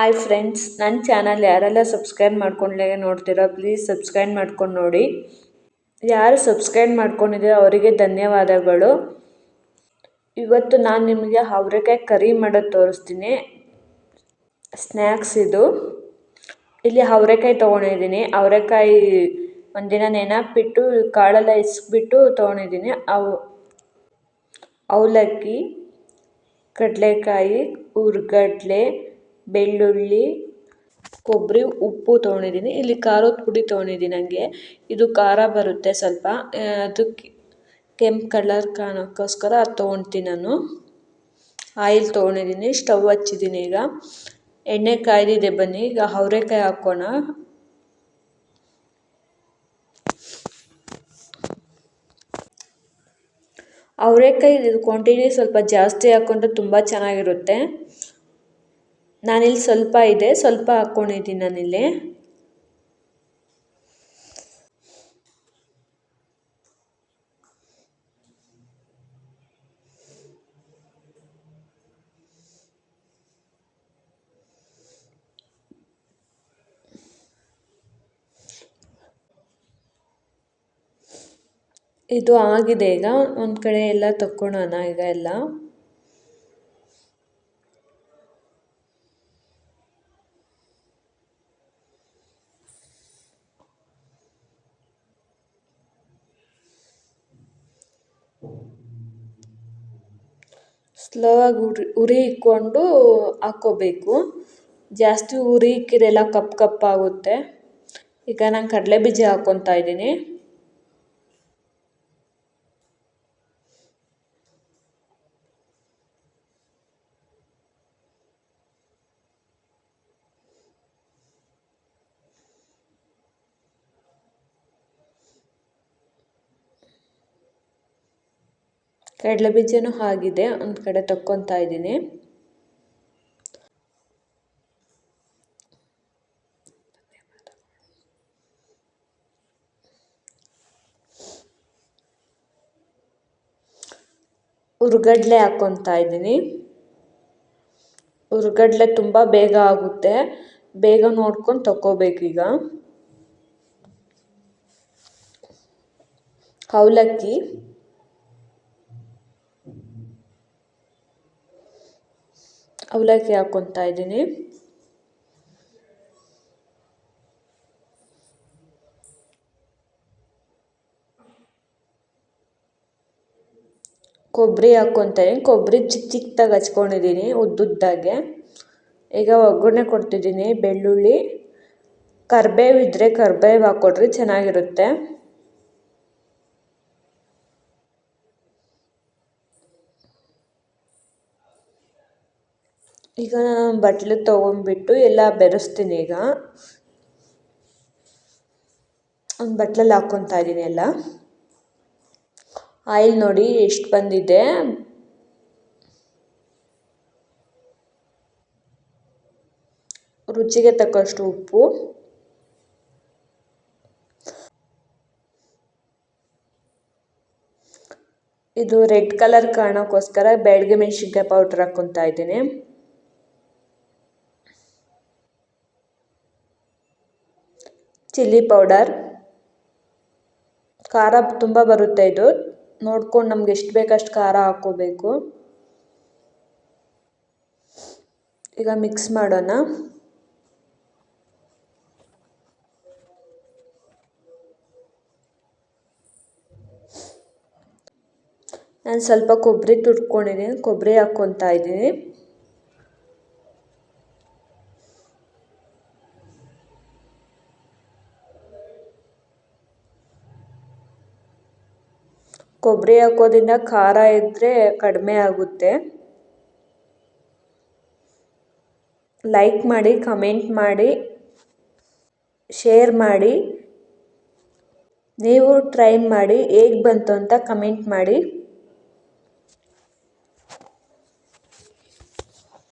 Hi friends ನನ್ನ channel ಯಾರೆಲ್ಲ subscribe ಮಾಡ್ಕೊಂಡ್ಲೇ ನೋಡ್ತೀರೋ ಪ್ಲೀಸ್ ಸಬ್ಸ್ಕ್ರೈಬ್ ಮಾಡ್ಕೊಂಡು ನೋಡಿ. ಯಾರು ಸಬ್ಸ್ಕ್ರೈಬ್ ಮಾಡ್ಕೊಂಡಿದ್ದೀರೋ ಅವರಿಗೆ ಧನ್ಯವಾದಗಳು. ಇವತ್ತು ನಾನು ನಿಮಗೆ ಅವರೆಕಾಯಿ ಕರಿ ಮಾಡೋದು ತೋರಿಸ್ತೀನಿ. ಸ್ನ್ಯಾಕ್ಸ್ ಇದು. ಇಲ್ಲಿ ಅವರೆಕಾಯಿ ತೊಗೊಂಡಿದ್ದೀನಿ. ಅವರೆಕಾಯಿ ಒಂದಿನ ನೆನಪಿಟ್ಟು ಕಾಳೆಲ್ಲ ಇಸ್ಬಿಟ್ಟು ತೊಗೊಂಡಿದ್ದೀನಿ. ಅವು ಅವಲಕ್ಕಿ, ಕಡಲೆಕಾಯಿ ಹುರ್ಗಡ್ಲೆ ಬೆಳ್ಳುಳ್ಳಿ, ಕೊಬ್ಬರಿ, ಉಪ್ಪು ತೊಗೊಂಡಿದ್ದೀನಿ. ಇಲ್ಲಿ ಖಾರದ ಪುಡಿ ತೊಗೊಂಡಿದ್ದೀನಿ ಹಂಗೆ. ಇದು ಖಾರ ಬರುತ್ತೆ ಸ್ವಲ್ಪ. ಅದಕ್ಕೆ ಕೆಂಪು ಕಲರ್ ಕಾಣೋಕ್ಕೋಸ್ಕರ ಅದು ತೊಗೊಳ್ತೀನಿ ನಾನು. ಆಯಿಲ್ ತೊಗೊಂಡಿದ್ದೀನಿ, ಸ್ಟವ್ ಹಚ್ಚಿದ್ದೀನಿ ಈಗ. ಎಣ್ಣೆ ಕಾಯ್ದಿದೆ ಬನ್ನಿ, ಈಗ ಅವರೆಕಾಯಿ ಹಾಕೋಣ. ಅವರೆಕಾಯಿ ಕ್ವಾಂಟಿಟಿ ಸ್ವಲ್ಪ ಜಾಸ್ತಿ ಹಾಕ್ಕೊಂಡ್ರೆ ತುಂಬ ಚೆನ್ನಾಗಿರುತ್ತೆ. ನಾನಿಲ್ಲಿ ಸ್ವಲ್ಪ ಇದೆ, ಸ್ವಲ್ಪ ಹಾಕ್ಕೊಂಡಿದ್ದೀನಿ ನಾನಿಲ್ಲಿ. ಇದು ಆಗಿದೆ ಈಗ. ಒಂದು ಕಡೆ ಎಲ್ಲ ತಕ್ಕೊಳ್ಳೋಣ ಈಗ ಎಲ್ಲ. ಸ್ಲೋ ಆಗಿ ಉರಿ ಉರಿ ಇಕ್ಕೊಂಡು ಹಾಕ್ಕೋಬೇಕು ಜಾಸ್ತಿ ಉರಿ ಇಕ್ಕಿರೆಲ್ಲ ಕಪ್ಪು ಕಪ್ಪಾಗುತ್ತೆ ಈಗ ನಾನು ಕಡಲೆ ಬೀಜ ಹಾಕ್ಕೊತಾ ಇದ್ದೀನಿ. ಕಡಲೆ ಬೀಜನೂ ಆಗಿದೆ ಒಂದು ಕಡೆ ತಕ್ಕೊತಾ ಇದ್ದೀನಿ. ಹುರ್ಗಡ್ಲೆ ಹಾಕ್ಕೊತಾ ಇದ್ದೀನಿ. ಹುರ್ಗಡ್ಲೆ ತುಂಬ ಬೇಗ ಆಗುತ್ತೆ, ಬೇಗ ನೋಡ್ಕೊಂಡು ತಗೋಬೇಕೀಗ ಅವಲಕ್ಕಿ. ಅವಲಕ್ಕಿ ಹಾಕ್ಕೊತಾ ಇದ್ದೀನಿ. ಕೊಬ್ಬರಿ ಹಾಕ್ಕೊತಾ ಇದ್ದೀನಿ. ಕೊಬ್ಬರಿ ಚಿಕ್ಕ ಚಿಕ್ಕದಾಗಿ ಹಚ್ಕೊಂಡಿದ್ದೀನಿ, ಉದ್ದುದ್ದಾಗೆ. ಈಗ ಒಗ್ಗರಣೆ ಕೊಡ್ತಿದ್ದೀನಿ, ಬೆಳ್ಳುಳ್ಳಿ. ಕರ್ಬೇವು ಇದ್ದರೆ ಕರ್ಬೇವು ಹಾಕ್ಕೊಡ್ರಿ ಚೆನ್ನಾಗಿರುತ್ತೆ. ಈಗ ಬಟ್ಲು ತೊಗೊಂಡ್ಬಿಟ್ಟು ಎಲ್ಲ ಬೆರೆಸ್ತೀನಿ ಈಗ. ಒಂದು ಬಟ್ಲಲ್ಲಿ ಹಾಕ್ಕೊತಾ ಇದ್ದೀನಿ ಎಲ್ಲ. ಆಯಿಲ್ ನೋಡಿ ಎಷ್ಟು ಬಂದಿದೆ. ರುಚಿಗೆ ತಕ್ಕಷ್ಟು ಉಪ್ಪು. ಇದು ರೆಡ್ ಕಲರ್ ಕಾರಣಕ್ಕೋಸ್ಕರ ಬೆಳಗ್ಗೆ ಮೆಣಸಿನ್ಕಾಯಿ ಪೌಡ್ರ್ ಹಾಕ್ಕೊತಾ ಇದ್ದೀನಿ. Chilli powder. ಖಾರ ತುಂಬ ಬರುತ್ತೆ ಇದು. ನೋಡ್ಕೊಂಡು ನಮ್ಗೆ ಎಷ್ಟು ಬೇಕಷ್ಟು ಖಾರ ಹಾಕ್ಕೋಬೇಕು. ಈಗ ಮಿಕ್ಸ್ ಮಾಡೋಣ. ನಾನು ಸ್ವಲ್ಪ ಕೊಬ್ಬರಿ ತುರ್ಕೊಂಡಿದ್ದೀನಿ ಕೊಬ್ಬರಿ ಹಾಕ್ಕೊತಾ ಇದ್ದೀನಿ. ಕೊಬ್ಬರಿ ಹಾಕೋದ್ರಿಂದ ಖಾರ ಇದ್ದರೆ ಕಡಿಮೆ ಆಗುತ್ತೆ. ಲೈಕ್ ಮಾಡಿ ಕಮೆಂಟ್ ಮಾಡಿ ಶೇರ್ ಮಾಡಿ. ನೀವು ಟ್ರೈ ಮಾಡಿ ಹೇಗೆ ಬಂತು ಅಂತ ಕಮೆಂಟ್ ಮಾಡಿ.